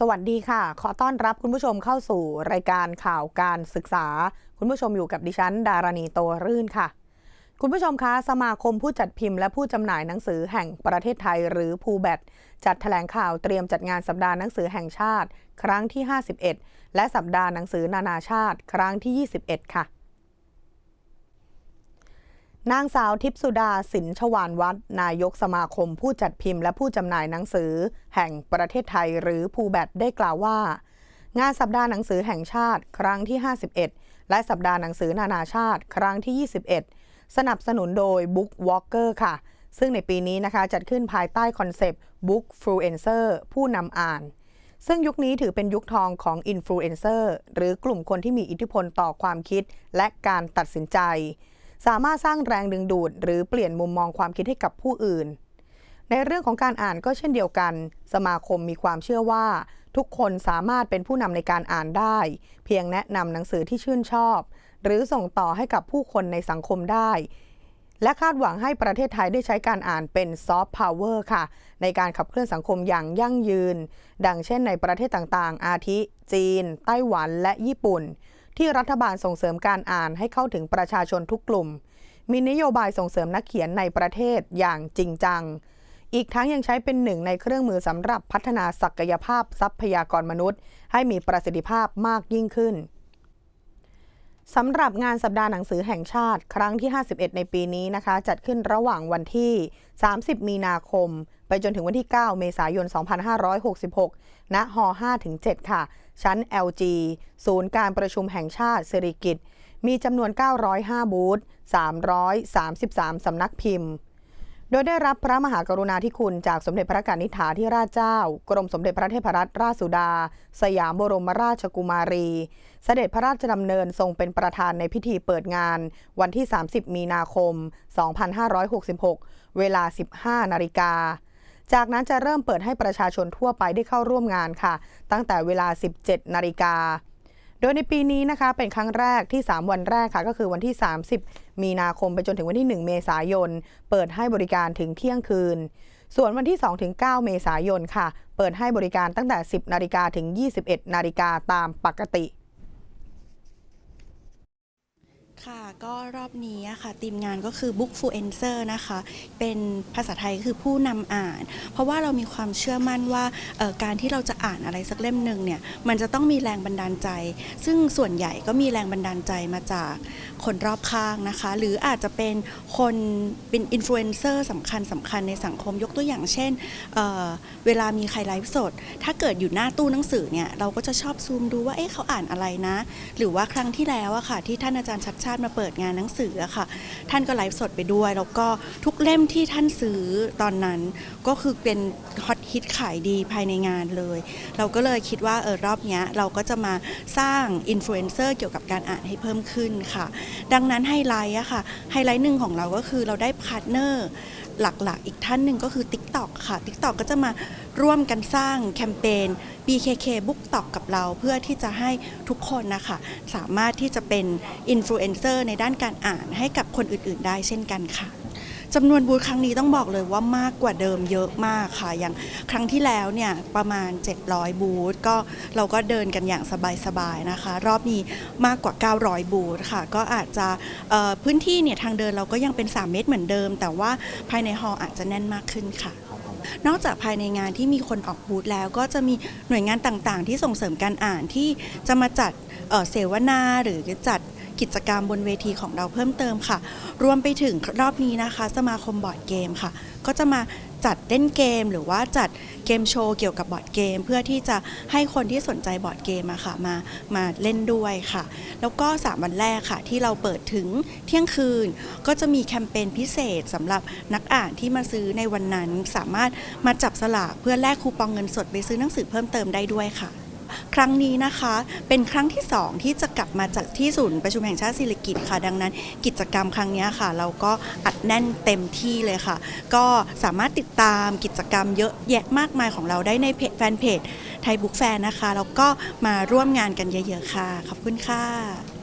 สวัสดีค่ะ ขอต้อนรับคุณผู้ชมเข้าสู่รายการข่าวการศึกษา คุณผู้ชมอยู่กับดิฉัน ดารณีโตรื่นค่ะ คุณผู้ชมคะ สมาคมผู้จัดพิมพ์และผู้จำหน่ายหนังสือแห่งประเทศไทยหรือภูแบตจัดแถลงข่าวเตรียมจัดงานสัปดาห์หนังสือแห่งชาติ ครั้งที่ 51 และสัปดาห์หนังสือนานาชาติ ครั้งที่ 21 ค่ะ นางสาวทิพสุดาสินชวานวัฒน์นายกสมาคมผู้จัดพิมพ์และผู้จำหน่ายหนังสือ แห่งประเทศไทยหรือภูแบตได้กล่าวว่า งานสัปดาห์หนังสือแห่งชาติ ครั้งที่ 51 และสัปดาห์หนังสือนานาชาติ ครั้งที่ 21 สนับสนุนโดย Book Walker ค่ะ ซึ่งในปีนี้นะคะจัดขึ้นภายใต้คอนเซปต์ Book Fluencer ผู้นำอ่าน ซึ่งยุคนี้ถือเป็นยุคทองของอินฟลูเอนเซอร์หรือกลุ่มคนที่มีอิทธิพลต่อความคิดและการตัดสินใจ สามารถสร้างแรงดึงดูด หรือเปลี่ยนมุมมองความคิดให้กับผู้อื่น ในเรื่องของการอ่านก็เช่นเดียวกัน สมาคมมีความเชื่อว่า ทุกคนสามารถเป็นผู้นำในการอ่านได้ เพียงแนะนำหนังสือที่ชื่นชอบ หรือส่งต่อให้กับผู้คนในสังคมได้ และคาดหวังให้ประเทศไทยได้ใช้การอ่านเป็นซอฟต์พาวเวอร์ค่ะ ในการขับเคลื่อนสังคมอย่างยั่งยืน ดังเช่นในประเทศต่างๆ อาทิ จีน ไต้หวัน และญี่ปุ่น ที่รัฐบาลส่งเสริมการอ่านให้เข้าถึงประชาชนทุกกลุ่ม มีนโยบายส่งเสริมนักเขียนในประเทศอย่างจริงจัง อีกทั้งยังใช้เป็นหนึ่งในเครื่องมือสำหรับพัฒนาศักยภาพทรัพยากรมนุษย์ ให้มีประสิทธิภาพมากยิ่งขึ้นสำหรับงานสัปดาห์หนังสือแห่งชาติ ครั้งที่ 51 ในปีนี้นะคะ จัดขึ้นระหว่างวันที่ 30 มีนาคม ไปจนถึงวันที่ 9 เมษายน 2566 ณห5-7 ค่ะ ชั้น LG ศูนย์การประชุมแห่งชาติสิริกิตมีจำนวน 905 บูธ 333 สำนักพิมพ์ โดยได้รับพระมหากรุณาธิคุณจากสมเด็จพระกนิษฐาธิราชเจ้า กรมสมเด็จพระเทพรัตนราชสุดา สยามบรมราชกุมารี เสด็จพระราชดำเนินทรงเป็นประธานในพิธีเปิดงาน วันที่ 30 มีนาคม 2566 เวลา 15 นาฬิกา จากนั้นจะเริ่มเปิดให้ประชาชนทั่วไปได้เข้าร่วมงานค่ะ ตั้งแต่เวลา 17 นาฬิกา โดยในปีนี้นะคะเป็นครั้งแรกที่ 3 วันแรกค่ะ ก็คือวันที่ 30 มีนาคมไปจนถึงวันที่ 1 เมษายน เปิดให้บริการถึงเที่ยงคืน ส่วนวันที่2ถึง9เมษายนค่ะ เปิดให้บริการตั้งแต่ 10 นาฬิกาถึง 21 นาฬิกาตามปกติ ค่ะก็รอบนี้ค่ะทีมงานก็คือ Book Fluencer นะคะ เป็นภาษาไทยคือผู้นำอ่าน เพราะว่าเรามีความเชื่อมั่นว่าการที่เราจะอ่านอะไรสักเล่มหนึ่งเนี่ยมันจะต้องมีแรงบันดาลใจ ซึ่งส่วนใหญ่ก็มีแรงบันดาลใจมาจากคนรอบข้างนะคะ หรืออาจจะเป็นคนเป็นอินฟลูเอนเซอร์สำคัญสำคัญในสังคมยกตัวอย่างเช่นเเวลามีใครไลฟ์สด ถ้าเกิดอยู่หน้าตู้หนังสือเนี่ยเราก็จะชอบซูมดูว่าเอ๊ะเขาอ่านอะไรนะ หรือว่าครั้งที่แล้วอะค่ะที่ท่านอาจารย์ชัดชาติมาเปิดงานหนังสืออะค่ะ ท่านก็ไลฟ์สดไปด้วย แล้วก็ทุกเล่มที่ท่านซื้อตอนนั้นก็คือเป็นฮอตฮิตขายดีภายในงานเลย เราก็เลยคิดว่าเออรอบนี้เราก็จะมาสร้างอินฟลูเอนเซอร์เกี่ยวกับการอ่านให้เพิ่มขึ้นค่ะ ดังนั้นไฮไลท์อะค่ะไฮไลท์หนึ่งของเราก็คือเราได้พาร์ทเนอร์ หลักๆ อีกท่านหนึ่งก็คือ TikTok ค่ะ TikTok ก็จะมาร่วมกันสร้างแคมเปญ BKK Book Talk กับเราเพื่อที่จะให้ทุกคนนะคะ สามารถที่จะเป็นอินฟลูเอนเซอร์ในด้านการอ่านให้กับคนอื่นๆ ได้เช่นกันค่ะ จำนวนบูธครั้งนี้ต้องบอกเลยว่ามากกว่าเดิมเยอะมากค่ะ อย่างครั้งที่แล้วเนี่ยประมาณ 700 บูธก็เราก็เดินกันอย่างสบายๆนะคะ รอบนี้มากกว่า 900 บูธค่ะ ก็อาจจะพื้นที่เนี่ยทางเดินเราก็ยังเป็น 3 เมตรเหมือนเดิม แต่ว่าภายในฮอลล์อาจจะแน่นมากขึ้นค่ะนอกจากภายในงานที่มีคนออกบูธแล้วก็จะมีหน่วยงานต่างๆ ที่ส่งเสริมการอ่านที่จะมาจัดเเสวนาหรือจัด กิจกรรมบนเวทีของเราเพิ่มเติมค่ะ รวมไปถึงรอบนี้นะคะ สมาคมบอร์ดเกมค่ะ ก็จะมาจัดเล่นเกมหรือว่าจัดเกมโชว์เกี่ยวกับบอร์ดเกม เพื่อที่จะให้คนที่สนใจบอร์ดเกมอะค่ะมามาเล่นด้วยค่ะ แล้วก็ 3 วันแรกค่ะ ที่เราเปิดถึงเที่ยงคืน ก็จะมีแคมเปญพิเศษสำหรับนักอ่านที่มาซื้อในวันนั้น สามารถมาจับสลากเพื่อแลกคูปองเงินสดไปซื้อหนังสือเพิ่มเติมได้ด้วยค่ะ ครั้งนี้นะคะเป็นครั้งที่ 2 ที่จะกลับมาจากที่ศูนย์ประชุมแห่งชาติศิริกิตค่ะ ดังนั้นกิจกรรมครั้งนี้ค่ะ เราก็อัดแน่นเต็มที่เลยค่ะ ก็สามารถติดตามกิจกรรมเยอะแยะมากมายของเราได้ในเพจแฟนเพจไทยบุ๊กแฟนนะคะแล้วก็มาร่วมงานกันเยอะๆค่ะ ขอบคุณค่ะ